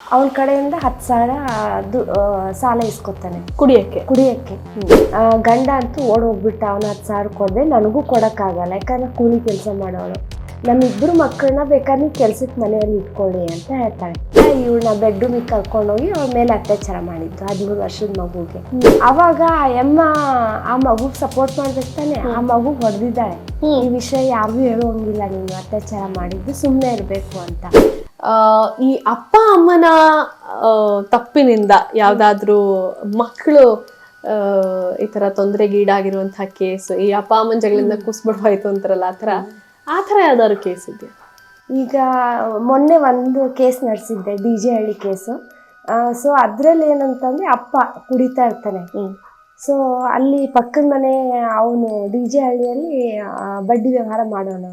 ಅವನ ಕಡೆಯಿಂದ ಹತ್ತು ಸಾವಿರ ದು ಆ, ಸಾಲ ಇಸ್ಕೊತಾನೆ. ಕುಡಿಯಕ್ಕೆ? ಕುಡಿಯಕ್ಕೆ. ಗಂಡ ಅಂತೂ ಓಡೋಗ್ಬಿಟ್ಟ ಹೋಗ್ಬಿಟ್ಟ ಅವನ ಹತ್ತು ಸಾವಿರ ಕೊಡದೆ ನನಗೂ ಕೊಡೋಕ್ಕಾಗಲ್ಲ ಯಾಕಂದ್ರೆ ಕೂಲಿ ಕೆಲಸ ಮಾಡೋಳು. ನಮ್ಮಿಬ್ಬರು ಮಕ್ಕಳನ್ನ ಬೇಕಾದ್ರೆ ನೀವು ಕೆಲ್ಸಕ್ಕೆ ಮನೆಯಲ್ಲಿ ಇಟ್ಕೊಳ್ಳಿ ಅಂತ ಹೇಳ್ತಾಳೆ. ಇವಳನ್ನ ಬೆಡ್ರೂಮಿಗೆ ಕರ್ಕೊಂಡೋಗಿ ಅವ್ರ ಮೇಲೆ ಅತ್ಯಾಚಾರ ಮಾಡಿದ್ದು ಹದಿಮೂರು ವರ್ಷದ ಮಗುಗೆ. ಅವಾಗ ಆ ಯಮ್ಮ ಆ ಮಗುಗೆ ಸಪೋರ್ಟ್ ಮಾಡ್ಬೇಕು ತಾನೆ ಆ ಮಗು ಹೊಡೆದಿದ್ದಾಳೆ. ಈ ವಿಷಯ ಯಾರಿಗೂ ಹೇಳುವಂಗಿಲ್ಲ ನೀನು ಅತ್ಯಾಚಾರ ಮಾಡಿದ್ದು ಸುಮ್ಮನೆ ಇರಬೇಕು ಅಂತ. ಈ ಅಪ್ಪ ಅಮ್ಮನ ತಪ್ಪಿನಿಂದ ಯಾವ್ದಾದ್ರು ಮಕ್ಕಳು ಆ, ಈ ತರ ತೊಂದರೆಗೀಡಾಗಿರುವಂತಹ ಕೇಸ್ ಈ ಅಪ್ಪ ಅಮ್ಮನ ಜಗಳಿಂದ ಕುಸ್ಬಿಡ್ವಾಯ್ತು ಅಂತಾರಲ್ಲ ಆ ಆತರ ಯಾವ್ದಾದ್ರು ಕೇಸ್ ಇದೆಯಾ? ಈಗ ಮೊನ್ನೆ ಒಂದು case ನಡೆಸಿದ್ದೆ D J Halli case. So ಅದರಲ್ಲಿ ಏನಂತಂದ್ರೆ ಅಪ್ಪ ಕುಡಿತಾ ಇರ್ತಾನೆ. ಸೊ ಅಲ್ಲಿ ಪಕ್ಕದ ಮನೆ ಅವನು ಡಿ ಜೆ ಹಳ್ಳಿಯಲ್ಲಿ ಬಡ್ಡಿ ವ್ಯವಹಾರ ಮಾಡೋಣ.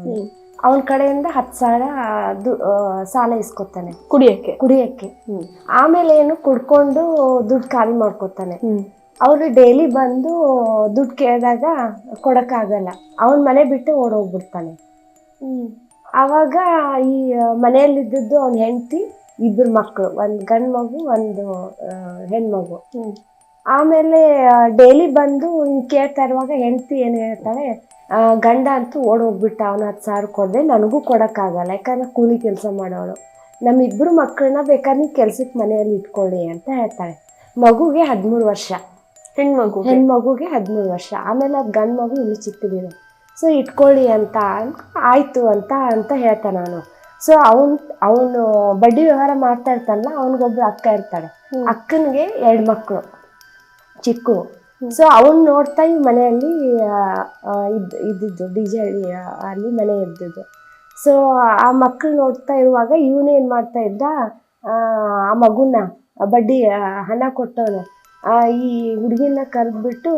ಅವನ ಕಡೆಯಿಂದ ಹತ್ತು ಸಾವಿರ ದು- ಸಾಲ ಇಸ್ಕೊತಾನೆ. ಕುಡಿಯಕ್ಕೆ? ಕುಡಿಯಕ್ಕೆ. ಆಮೇಲೆ ಏನು ಕುಡ್ಕೊಂಡು ದುಡ್ಡು ಖಾಲಿ ಮಾಡ್ಕೊತಾನೆ. ಅವರು ಡೈಲಿ ಬಂದು ದುಡ್ಡು ಕೇಳಿದಾಗ ಕೊಡಕ್ಕಾಗಲ್ಲ. ಅವನ ಮನೆ ಬಿಟ್ಟು ಓಡೋಗ್ಬಿಡ್ತಾನೆ. ಆವಾಗ ಈ ಮನೆಯಲ್ಲಿದ್ದದ್ದು ಅವನ ಹೆಂಡತಿ ಇಬ್ಬರು ಮಕ್ಕಳು ಒಂದು ಗಂಡು ಮಗು ಒಂದು ಹೆಣ್ಮಗು. ಆಮೇಲೆ ಡೈಲಿ ಬಂದು ಹಿಂಗೆ ಕೇಳ್ತಾ ಇರುವಾಗ ಹೆಂಡತಿ ಏನು ಹೇಳ್ತಾಳೆ ಗಂಡ ಅಂತೂ ಓಡೋಗ್ಬಿಟ್ಟ ಹೋಗ್ಬಿಟ್ಟ ಅವನ ಹತ್ತು ಸಾವಿರ ಕೊಡದೆ ನನಗೂ ಕೊಡೋಕ್ಕಾಗಲ್ಲ ಯಾಕಂದ್ರೆ ಕೂಲಿ ಕೆಲಸ ಮಾಡೋಳು ನಮ್ಮಿಬ್ಬರು ಮಕ್ಕಳನ್ನ ಬೇಕಾದ್ರೆ ನೀವು ಕೆಲ್ಸಕ್ಕೆ ಮನೆಯಲ್ಲಿ ಇಟ್ಕೊಳ್ಳಿ ಅಂತ ಹೇಳ್ತಾಳೆ. ಮಗುಗೆ ಹದಿಮೂರು ವರ್ಷ. ಹೆಣ್ಮಗು ಹೆಣ್ಮಗುಗೆ ಹದಿಮೂರು ವರ್ಷ. ಆಮೇಲೆ ಅದು ಗಂಡು ಮಗು ಇನ್ನು ಚಿಕ್ಕದಿದೆ. ಸೊ ಇಟ್ಕೊಳ್ಳಿ ಅಂತ ಆಯಿತು ಆಯ್ತು ಅಂತ ಅಂತ ಹೇಳ್ತಾ ನಾನು ಸೊ ಅವನ್ ಅವನು ಬಡ್ಡಿ ವ್ಯವಹಾರ ಮಾಡ್ತಾ ಇರ್ತಾನಲ್ಲ ಅವನಿಗೊಬ್ರು ಅಕ್ಕ ಇರ್ತಾಳೆ. ಅಕ್ಕನಿಗೆ ಎರಡು ಮಕ್ಕಳು. ಚಿಕ್ಕು. ಸೊ ಅವನ್ ನೋಡ್ತಾ ಈ ಮನೆಯಲ್ಲಿ ಇದ್ದಿದ್ದು ಡಿ ಜೆ ಹಳ್ಳಿ ಅಲ್ಲಿ ಮನೆ ಇದ್ದಿದ್ದು. ಸೊ ಆ ಮಕ್ಕಳು ನೋಡ್ತಾ ಇರುವಾಗ ಇವನು ಏನು ಮಾಡ್ತಾ ಇದ್ದ? ಆ, ಮಗುನ ಬಡ್ಡಿ ಹಣ ಕೊಟ್ಟವನು. ಈ ಹುಡುಗಿನ ಕರೆದ್ಬಿಟ್ಟು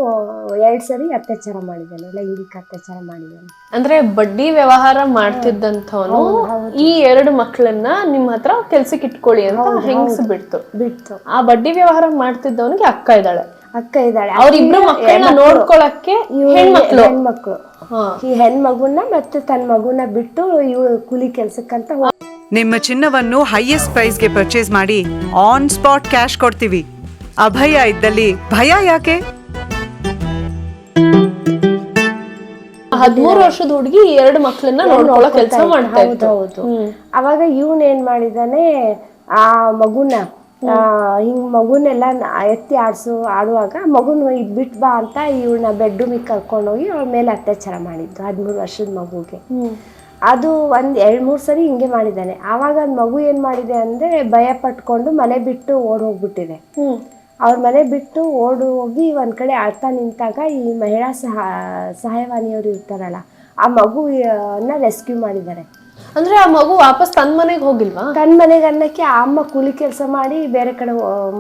ಎರಡು ಸರಿ ಅತ್ಯಾಚಾರ ಮಾಡಿದ್ದಾನೆ ಲೈಂಗಿಕ ಅತ್ಯಾಚಾರ ಮಾಡಿದ್ದಾನೆ. ಅಂದ್ರೆ ಬಡ್ಡಿ ವ್ಯವಹಾರ ಮಾಡ್ತಿದ್ದಂಥವನು ಈ ಎರಡು ಮಕ್ಕಳನ್ನ ನಿಮ್ಮ ಹತ್ರ ಕೆಲ್ಸಕ್ಕೆ ಇಟ್ಕೊಳ್ಳಿ ಅಂತ ಹೆಂಗ್ಸ್ ಬಿಡ್ತು. ಬಿಡ್ತು. ಆ ಬಡ್ಡಿ ವ್ಯವಹಾರ ಮಾಡ್ತಿದ್ದವನಿಗೆ ಅಕ್ಕ ಇದ್ದಾಳೆ. ಅಕ್ಕ ಇದ್ದಾಳೆ. ಅವ್ರಿಬ್ರು ಮಕ್ಕಳನ್ನ ನೋಡ್ಕೊಳಕ್ಕೆ ಹೆಣ್ಮಕ್ಳು. ಹೆಣ್ಮಕ್ಳು. ಈ ಹೆಣ್ಮಗುನ ಮತ್ತೆ ತನ್ನ ಮಗುನ ಬಿಟ್ಟು ಇವ್ ಕೂಲಿ ಕೆಲ್ಸಕ್ಕಂತ ನಿಮ್ಮ ಚಿನ್ನವನ್ನು ಹೈಯೆಸ್ಟ್ ಪ್ರೈಸ್ಗೆ ಪರ್ಚೇಸ್ ಮಾಡಿ ಆನ್ ಸ್ಪಾಟ್ ಕ್ಯಾಶ್ ಕೊಡ್ತೀವಿ. ಅಭಯ ಇದ್ದಲ್ಲಿ ಭಯ ಯಾಕೆ? ಹದಿಮೂರು ವರ್ಷದ ಹುಡುಗಿ ಎರಡು ಮಕ್ಕಳನ್ನ ನೋಡ್ಕೊಳ್ಳೋ ಕೆಲಸ ಮಾಡ್ತಾ ಹೌದು ಇತ್ತು. ಹೌದು ಅವಾಗ ಇವನ್ ಏನ್ ಮಾಡಿದಾನೆ ಆ ಮಗುನ ಆ, ಹಿಂಗ್ ಮಗುನೆಲ್ಲ ನ- ಎತ್ತಿ ಆಡ್ಸು ಆಡುವಾಗ ಮಗುನ್ ಇದ್ ಬಿಟ್ ಬಾ ಅಂತ ಇವಳನ್ನ ಬೆಡ್ರೂಮಿಗೆ ಕರ್ಕೊಂಡೋಗಿ ಅವಳ ಮೇಲೆ ಅತ್ಯಾಚಾರ ಮಾಡಿದ್ದು ಹದಿಮೂರು ವರ್ಷದ ಮಗುಗೆ. ಅದು ಒಂದ್ ಎರಡ್ ಮೂರ್ ಸರಿ ಹಿಂಗೆ ಮಾಡಿದ್ದಾನೆ ಆವಾಗ ಅದ್ ಮಗು ಏನ್ ಮಾಡಿದೆ ಅಂದ್ರೆ ಭಯ ಪಟ್ಕೊಂಡು ಮನೆ ಬಿಟ್ಟು ಓಡ್ ಹೋಗ್ಬಿಟ್ಟಿದೆ. ಹ್ಮ್. ಅವ್ರ ಮನೆ ಬಿಟ್ಟು ಓಡು ಹೋಗಿ ಒಂದು ಕಡೆ ಅಳ್ತಾ ನಿಂತಾಗ ಈ ಮಹಿಳಾ ಸಹ ಸಹಾಯವಾಣಿಯವರು ಇರ್ತಾರಲ್ಲ ಆ ಮಗುವನ್ನ ರೆಸ್ಕ್ಯೂ ಮಾಡಿದ್ದಾರೆ. ಅಂದ್ರೆ ಆ ಮಗು ವಾಪಸ್ ತನ್ನ ಮನೆಗೆ ಹೋಗಿಲ್ವಾ? ತನ್ನ ಮನೆಗೆ ಅನ್ನಕ್ಕೆ ಆ ಅಮ್ಮ ಕೂಲಿ ಕೆಲಸ ಮಾಡಿ ಬೇರೆ ಕಡೆ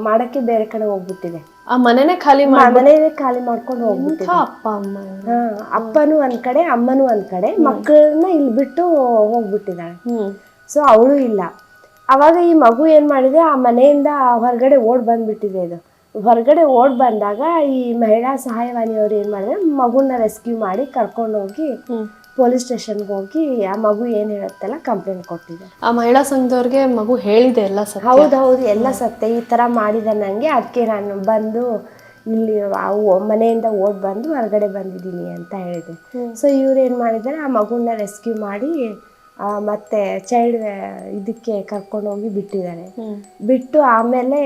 ಮಾಡಕ್ಕೆ ಬೇರೆ ಕಡೆ ಹೋಗ್ಬಿಟ್ಟಿದೆ. ಆ ಮನೆನೇ ಖಾಲಿ ಮ- ಮಾಡಿ ಮನೆನೇ ಖಾಲಿ ಮಾಡ್ಕೊಂಡು ಹೋಗ್ಬಿಟ್ಟಿದೆ. ಅಪ್ಪ ಅಮ್ಮ ಹಾ ಅಪ್ಪನೂ ಒಂದ್ ಕಡೆ ಅಮ್ಮನೂ ಒಂದ್ ಕಡೆ ಮಕ್ಕಳನ್ನ ಇಲ್ಲಿ ಬಿಟ್ಟು ಹೋಗ್ಬಿಟ್ಟಿದ್ದಾಳೆ. ಸೊ ಅವಳು ಇಲ್ಲ. ಅವಾಗ ಈ ಮಗು ಏನ್ ಮಾಡಿದೆ ಆ ಮನೆಯಿಂದ ಹೊರಗಡೆ ಓಡ್ ಬಂದ್ಬಿಟ್ಟಿದೆ ಇದು. ಹೊರಗಡೆ ಓಡ್ ಬಂದಾಗ ಈ ಮಹಿಳಾ ಸಹಾಯವಾಣಿಯವರು ಏನ್ ಮಾಡಿದ್ರೆ ಮಗುನ ರೆಸ್ಕ್ಯೂ ಮಾಡಿ ಕರ್ಕೊಂಡೋಗಿ ಪೊಲೀಸ್ ಸ್ಟೇಷನ್ಗೆ ಹೋಗಿ ಆ ಮಗು ಏನ್ ಹೇಳುತ್ತಲ್ಲ ಕಂಪ್ಲೇಂಟ್ ಕೊಟ್ಟಿದೆ. ಆ ಮಹಿಳಾ ಸಂಘದವ್ರಿಗೆ ಮಗು ಹೇಳಿದೆ ಎಲ್ಲ ಸತ್ಯ. ಹೌದು ಹೌದು ಎಲ್ಲ ಸತ್ಯ. ಈ ತರ ಮಾಡಿದ ನಂಗೆ ಅದಕ್ಕೆ ನಾನು ಬಂದು ಇಲ್ಲಿ ಮನೆಯಿಂದ ಓಡ್ ಬಂದು ಹೊರಗಡೆ ಬಂದಿದ್ದೀನಿ ಅಂತ ಹೇಳಿದೆ. ಸೊ ಇವ್ರು ಏನು ಮಾಡಿದ್ದಾರೆ ಆ ಮಗುನ ರೆಸ್ಕ್ಯೂ ಮಾಡಿ ಮತ್ತೆ ಚೈಲ್ಡ್ ಇದಕ್ಕೆ ಕರ್ಕೊಂಡೋಗಿ ಬಿಟ್ಟಿದ್ದಾರೆ ಹ್ಮ್. ಬಿಟ್ಟು ಆಮೇಲೆ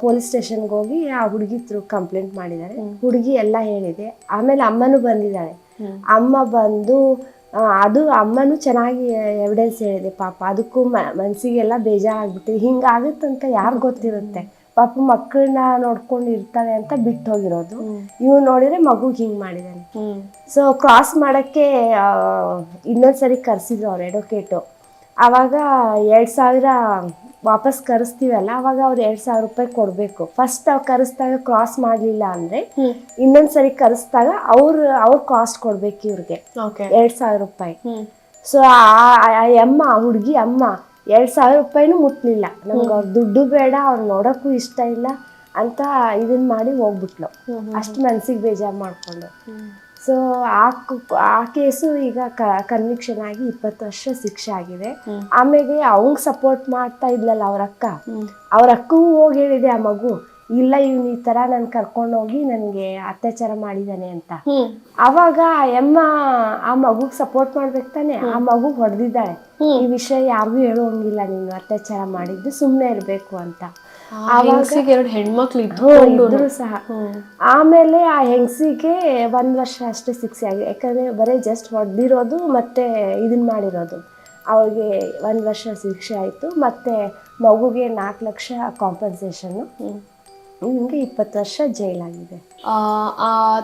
ಪೊಲೀಸ್ ಸ್ಟೇಷನ್ಗೆ ಹೋಗಿ ಆ ಹುಡುಗಿ ತ್ರೂ ಕಂಪ್ಲೇಂಟ್ ಮಾಡಿದ್ದಾರೆ ಹುಡುಗಿ ಎಲ್ಲ ಹೇಳಿದೆ. ಆಮೇಲೆ ಅಮ್ಮನೂ ಬಂದಿದ್ದಾಳೆ. ಅಮ್ಮ ಬಂದು ಅದು ಅಮ್ಮನೂ ಚೆನ್ನಾಗಿ ಎವಿಡೆನ್ಸ್ ಹೇಳಿದೆ ಪಾಪ. ಅದಕ್ಕೂ ಮನಸ್ಸಿಗೆಲ್ಲ ಬೇಜಾರಾಗ್ಬಿಟ್ಟಿದೆ. ಹಿಂಗಾಗುತ್ತಂತ ಯಾರು ಗೊತ್ತಿರುತ್ತೆ? ಪಾಪ ಮಕ್ಕಳನ್ನ ನೋಡ್ಕೊಂಡು ಇರ್ತಾಳೆ ಅಂತ ಬಿಟ್ಟು ಹೋಗಿರೋದು. ಇವ್ ನೋಡಿದ್ರೆ ಮಗು ಹಿಂಗ್ ಮಾಡಿದಾನೆ. ಸೊ ಕ್ರಾಸ್ ಮಾಡಕ್ಕೆ ಇನ್ನೊಂದ್ಸರಿ ಕರ್ಸಿದ್ರು ಅವ್ರು ಎಡೊಕೇಟು ಅವಾಗ ಎರಡ್ ಸಾವಿರ ವಾಪಸ್ ಕರೆಸ್ತೀವಲ್ಲ ಅವಾಗ ಅವ್ರು ಎರಡ್ ಸಾವಿರ ರೂಪಾಯಿ ಕೊಡಬೇಕು. ಫಸ್ಟ್ ಅವ್ರು ಕರೆಸ್ದಾಗ ಕ್ರಾಸ್ ಮಾಡಲಿಲ್ಲ ಅಂದ್ರೆ ಇನ್ನೊಂದ್ಸರಿ ಕರೆಸ್ದಾಗ ಅವ್ರು ಅವ್ರ ಕಾಸ್ಟ್ ಕೊಡ್ಬೇಕು ಇವ್ರಿಗೆ. ಎರಡ್ ಎರಡು ಸಾವಿರ ರೂಪಾಯಿ. ಸೊ ಆ ಅಮ್ಮ ಹುಡುಗಿ ಅಮ್ಮ ಎರಡು ಸಾವಿರ ರೂಪಾಯಿನೂ ಮುಟ್ಲಿಲ್ಲ. ನಮ್ಗೆ ಅವ್ರ ದುಡ್ಡು ಬೇಡ ಅವ್ರು ನೋಡೋಕ್ಕೂ ಇಷ್ಟ ಇಲ್ಲ ಅಂತ ಇದನ್ನ ಮಾಡಿ ಹೋಗ್ಬಿಟ್ಲು. ಅಷ್ಟು ಮನ್ಸಿಗೆ ಬೇಜಾರು ಮಾಡಿಕೊಂಡು. ಸೊ ಆ ಆ ಕೇಸು ಈಗ ಕನ್ವಿಕ್ಷನ್ ಆಗಿ ಇಪ್ಪತ್ತು ವರ್ಷ ಶಿಕ್ಷೆ ಆಗಿದೆ. ಆಮೇಲೆ ಅವಂಗ್ ಸಪೋರ್ಟ್ ಮಾಡ್ತಾ ಇದ್ಲಲ್ಲ ಅವ್ರ ಅಕ್ಕ. ಅವ್ರ ಅಕ್ಕಗೂ ಹೋಗಿ ಹೇಳಿದೆ ಆ ಮಗು. ಇಲ್ಲ ಇವ್ನು ಈ ತರ ನಾನು ಕರ್ಕೊಂಡೋಗಿ ನನಗೆ ಅತ್ಯಾಚಾರ ಮಾಡಿದಾನೆ ಅಂತ. ಅವಾಗ ಎಮ್ಮ ಆ ಮಗುಗ್ ಸಪೋರ್ಟ್ ಮಾಡ್ಬೇಕು ತಾನೆ ಆ ಮಗು ಹೊಡೆದಿದ್ದಾಳೆ. ಈ ವಿಷಯ ಯಾರಿಗೂ ಹೇಳುವಂಗಿಲ್ಲ ನೀನು ಅತ್ಯಾಚಾರ ಮಾಡಿದ್ದು ಸುಮ್ಮನೆ ಇರಬೇಕು ಅಂತ. ಎರಡು ಹೆಣ್ಮಕ್ಳು ಇದ್ರು ಇದ್ರು ಸಹ. ಆಮೇಲೆ ಆ ಹೆಂಗಸಿಗೆ ಒಂದ್ ವರ್ಷ ಅಷ್ಟೇ ಶಿಕ್ಷೆ ಆಗಿ ಯಾಕಂದ್ರೆ ಬರೀ ಜಸ್ಟ್ ಹೊಡೆದಿರೋದು ಮತ್ತೆ ಇದನ್ನ ಮಾಡಿರೋದು. ಅವಳಿಗೆ ಒಂದ್ ವರ್ಷ ಶಿಕ್ಷೆ ಆಯ್ತು ಮತ್ತೆ ಮಗುಗೆ ನಾಲ್ಕು ಲಕ್ಷ ಕಾಂಪನ್ಸೇಷನ್ನು ನಿಮಗೆ ಇಪ್ಪತ್ತು ವರ್ಷ ಜೈಲಾಗಿದೆ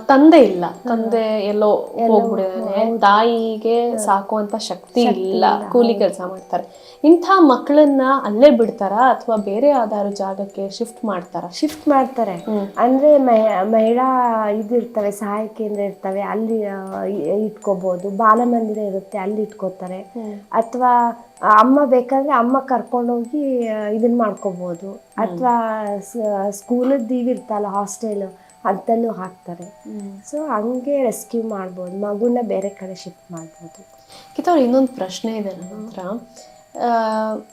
ತಂದೆ ಇಲ್ಲ. ತಂದೆ ಎಲ್ಲೋ ಹೋಗ್ಬಿಡಿದಾನೆ ತಾಯಿಗೆ ಸಾಕುವಂತ ಶಕ್ತಿ ಇಲ್ಲ. ಕೂಲಿ ಕೆಲಸ ಮಾಡ್ತಾರೆ. ಇಂಥ ಮಕ್ಕಳನ್ನ ಅಲ್ಲೇ ಬಿಡ್ತಾರ? ಅಥವಾ ಬೇರೆ ಯಾವ್ದಾದ್ರು ಜಾಗಕ್ಕೆ ಶಿಫ್ಟ್ ಮಾಡ್ತಾರ? ಶಿಫ್ಟ್ ಮಾಡ್ತಾರೆ. ಅಂದ್ರೆ ಮಹಿ- ಮಹಿಳಾ ಇದಿರ್ತವೆ ಸಹಾಯ ಕೇಂದ್ರ ಇರ್ತವೆ ಅಲ್ಲಿ ಇಟ್ಕೋಬಹುದು ಬಾಲಮಂದಿರ ಇರುತ್ತೆ ಅಲ್ಲಿ ಇಟ್ಕೋತಾರೆ. ಅಥವಾ ಅಮ್ಮ ಬೇಕಾದ್ರೆ ಅಮ್ಮ ಕರ್ಕೊಂಡೋಗಿ ಇದನ್ನ ಮಾಡ್ಕೋಬಹುದು ಅಥವಾ ಸ್ಕೂಲದ್ದು ಇವಿರ್ತಲ್ಲ ಹಾಸ್ಟೆಲ್ ಅಂತಲ್ಲೂ ಹಾಕ್ತಾರೆ. ಸೊ ಹಂಗೆ ರೆಸ್ಕ್ಯೂ ಮಾಡ್ಬೋದು. ಮಗುನ ಬೇರೆ ಕಡೆ ಶಿಫ್ಟ್ ಮಾಡ್ಬೋದು. ಕಿತ್ತವ್ರು ಇನ್ನೊಂದು ಪ್ರಶ್ನೆ ಇದೆ ನನ್ನ ಹತ್ರ.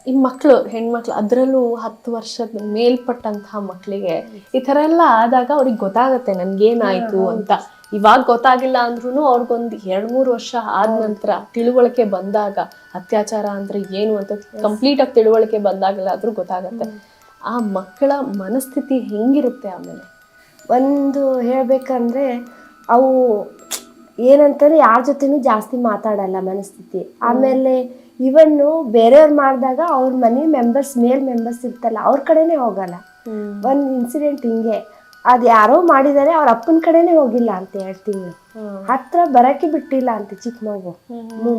ಈ ಮಕ್ಕಳು ಹೆಣ್ಮಕ್ಳು ಅದರಲ್ಲೂ ಹತ್ತು ವರ್ಷದ ಮೇಲ್ಪಟ್ಟಂತಹ ಮಕ್ಕಳಿಗೆ ಈ ಥರ ಎಲ್ಲ ಆದಾಗ ಅವ್ರಿಗೆ ಗೊತ್ತಾಗತ್ತೆ ನನ್ಗೇನಾಯ್ತು ಅಂತ. ಇವಾಗ ಗೊತ್ತಾಗಿಲ್ಲ ಅಂದ್ರೂ ಅವ್ರಿಗೊಂದು ಎರಡು ಮೂರು ವರ್ಷ ಆದ ನಂತರ ತಿಳುವಳಿಕೆ ಬಂದಾಗ ಅತ್ಯಾಚಾರ ಅಂದ್ರೆ ಏನು ಅಂತ ಕಂಪ್ಲೀಟ್ ಆಗಿ ತಿಳುವಳಿಕೆ ಬಂದಾಗಲ್ಲ ಆದ್ರೂ ಗೊತ್ತಾಗತ್ತೆ ಆ ಮಕ್ಕಳ ಮನಸ್ಥಿತಿ ಹೆಂಗಿರುತ್ತೆ ಆಮೇಲೆ? ಒಂದು ಹೇಳಬೇಕಂದ್ರೆ ಅವು ಏನಂತಾರೆ ಯಾರ ಜೊತೆನೂ ಜಾಸ್ತಿ ಮಾತಾಡಲ್ಲ ಮನಸ್ಥಿತಿ. ಆಮೇಲೆ ಇವನ್ನು ಬೇರೆಯವ್ರು ಮಾಡಿದಾಗ ಅವ್ರ ಮನೆ ಮೆಂಬರ್ಸ್ ಮೇಲ್ ಮೆಂಬರ್ಸ್ ಇರ್ತಲ್ಲ ಅವ್ರ ಕಡೆನೇ ಹೋಗಲ್ಲ. ಒಂದು ಇನ್ಸಿಡೆಂಟ್ ಹಿಂಗೆ. ಅದು ಯಾರೋ ಮಾಡಿದ್ದಾರೆ ಅವ್ರ ಅಪ್ಪನ ಕಡೆನೇ ಹೋಗಿಲ್ಲ ಅಂತ ಹೇಳ್ತೀನಿ. ತಿಂಗಳು ಹತ್ರ ಬರಕ್ಕೆ ಬಿಟ್ಟಿಲ್ಲ ಅಂತ ಚಿಕ್ಕ ಮಗು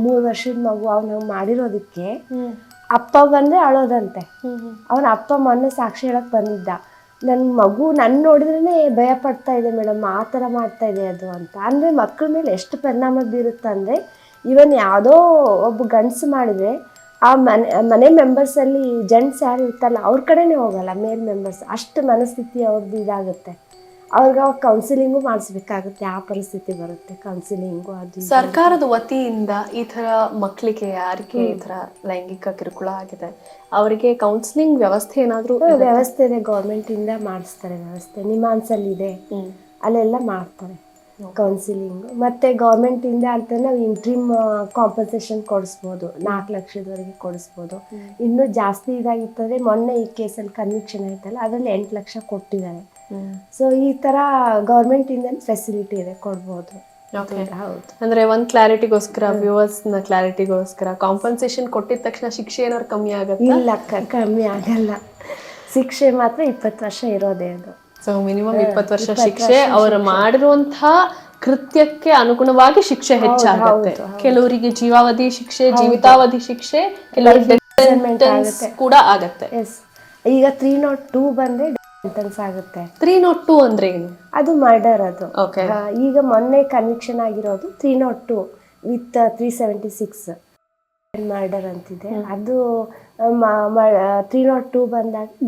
ಮೂರು ವರ್ಷದ ಮಗು ಅವ್ನು ಮಾಡಿರೋದಕ್ಕೆ. ಅಪ್ಪ ಬಂದ್ರೆ ಅಳೋದಂತೆ. ಅವನ ಅಪ್ಪ ಮೊನ್ನೆ ಸಾಕ್ಷಿ ಹೇಳಕ್ ಬಂದಿದ್ದ. ನನ್ನ ಮಗು ನನ್ನ ನೋಡಿದ್ರೇ ಭಯ ಪಡ್ತಾ ಇದೆ ಮೇಡಮ್ ಆ ಥರ ಮಾಡ್ತಾ ಇದೆ ಅದು ಅಂತ. ಅಂದರೆ ಮಕ್ಕಳ ಮೇಲೆ ಎಷ್ಟು ಪರಿಣಾಮ ಬೀರುತ್ತಂದರೆ ಇವನ್ ಯಾವುದೋ ಒಬ್ಬ ಗಂಡಸು ಮಾಡಿದ್ರೆ, ಆ ಮನೆ ಮನೆ ಮೆಂಬರ್ಸಲ್ಲಿ ಜೆಂಟ್ಸ್ ಯಾರು ಇರ್ತಲ್ಲ ಅವ್ರ ಕಡೆನೇ ಹೋಗಲ್ಲ ಮೇಲ್ ಮೆಂಬರ್ಸ್ ಅಷ್ಟು ಮನಸ್ಥಿತಿ ಅವ್ರದ್ದು ಇದಾಗುತ್ತೆ. ಅವ್ರಿಗೆ ಅವಾಗ ಕೌನ್ಸಿಲಿಂಗು ಮಾಡಿಸ್ಬೇಕಾಗುತ್ತೆ ಆ ಪರಿಸ್ಥಿತಿ ಬರುತ್ತೆ ಕೌನ್ಸಿಲಿಂಗು ಅದು ಸರ್ಕಾರದ ವತಿಯಿಂದ ಈ ಥರ ಮಕ್ಕಳಿಗೆ ಯಾರಿಗೆ ಈ ಥರ ಲೈಂಗಿಕ ಕಿರುಕುಳ ಆಗಿದೆ ಅವರಿಗೆ ಕೌನ್ಸಿಲಿಂಗ್ ವ್ಯವಸ್ಥೆ ಏನಾದರೂ ವ್ಯವಸ್ಥೆ ಇದೆ ಗೌರ್ಮೆಂಟಿಂದ ಮಾಡಿಸ್ತಾರೆ ವ್ಯವಸ್ಥೆ ನಿಮಾನ್ಸಲ್ಲಿ ಇದೆ. ಅಲ್ಲೆಲ್ಲ ಮಾಡ್ತಾರೆ ಕೌನ್ಸಿಲಿಂಗ್ ಮತ್ತೆ ಗೌರ್ಮೆಂಟಿಂದ ಅಂತ ನಾವು ಇಂಟ್ರೀಮ್ ಕಾಂಪನ್ಸೇಷನ್ ಕೊಡಿಸ್ಬೋದು ನಾಲ್ಕು ಲಕ್ಷದವರೆಗೆ ಕೊಡಿಸ್ಬೋದು. ಇನ್ನೂ ಜಾಸ್ತಿ ಇದಾಗಿತ್ತಂದರೆ ಮೊನ್ನೆ ಈ ಕೇಸಲ್ಲಿ ಕನ್ವಿಕ್ಷನ್ ಆಯ್ತಲ್ಲ ಅದರಲ್ಲಿ ಎಂಟು ಲಕ್ಷ ಕೊಟ್ಟಿದ್ದಾರೆ. ಸೊ ಈ ತರ ಥರ ಗೌರ್ಮೆಂಟಿಂದ ಫೆಸಿಲಿಟಿ ಇದೆ ಕೊಡ್ಬೋದು. ಹೌದು. ಅಂದ್ರೆ ಒಂದ್ ಕ್ಲಾರಿಟಿಗೋಸ್ಕರ ವ್ಯೂವರ್ಸ್ನ ಕ್ಲಾರಿಟಿಗೋಸ್ಕರ ಕಾಂಪನ್ಸೇಷನ್ ಕೊಟ್ಟಿದ ತಕ್ಷಣ ಶಿಕ್ಷೆ ಏನಾದ್ರು ಕಮ್ಮಿ ಆಗುತ್ತೆ? ಇಲ್ಲ ಕಮ್ಮಿ ಆಗಲ್ಲ. ಶಿಕ್ಷೆ ಮಾತ್ರ ಇಪ್ಪತ್ತು ವರ್ಷ ಇರೋದೇ ಅದು. ಸೊ ಮಿನಿಮಮ್ ಇಪ್ಪತ್ತು ವರ್ಷ ಶಿಕ್ಷೆ ಅವರು ಮಾಡಿರುವಂತಹ ಕೃತ್ಯಕ್ಕೆ ಅನುಗುಣವಾಗಿ ಶಿಕ್ಷೆ ಹೆಚ್ಚಾಗುತ್ತೆ. ಕೆಲವರಿಗೆ ಜೀವಾವಧಿ ಶಿಕ್ಷೆ ಜೀವಿತಾವಧಿ ಶಿಕ್ಷೆ ಕೆಲವರಿಗೆ ಕೂಡ ಆಗತ್ತೆ. ಎಸ್ ಈಗ ತ್ರೀ ನಾಟ್ ಟೂ ಬಂದ್ರೆ ಆಗುತ್ತೆ. ತ್ರೀ ನಾಟ್ ಟೂ ಅಂದ್ರೆ ಏನು? ಅದು ಮರ್ಡರ್ ಅದು. ಆ, ಈಗ ಮೊನ್ನೆ ಕನ್ವಿಕ್ಷನ್ ಆಗಿರೋದು three nought two with three seventy six murder ಅಂತಿದೆ. ಅದು ತ್ರೀ ನಾಟ್ ಟೂ ಬಂದಾಗ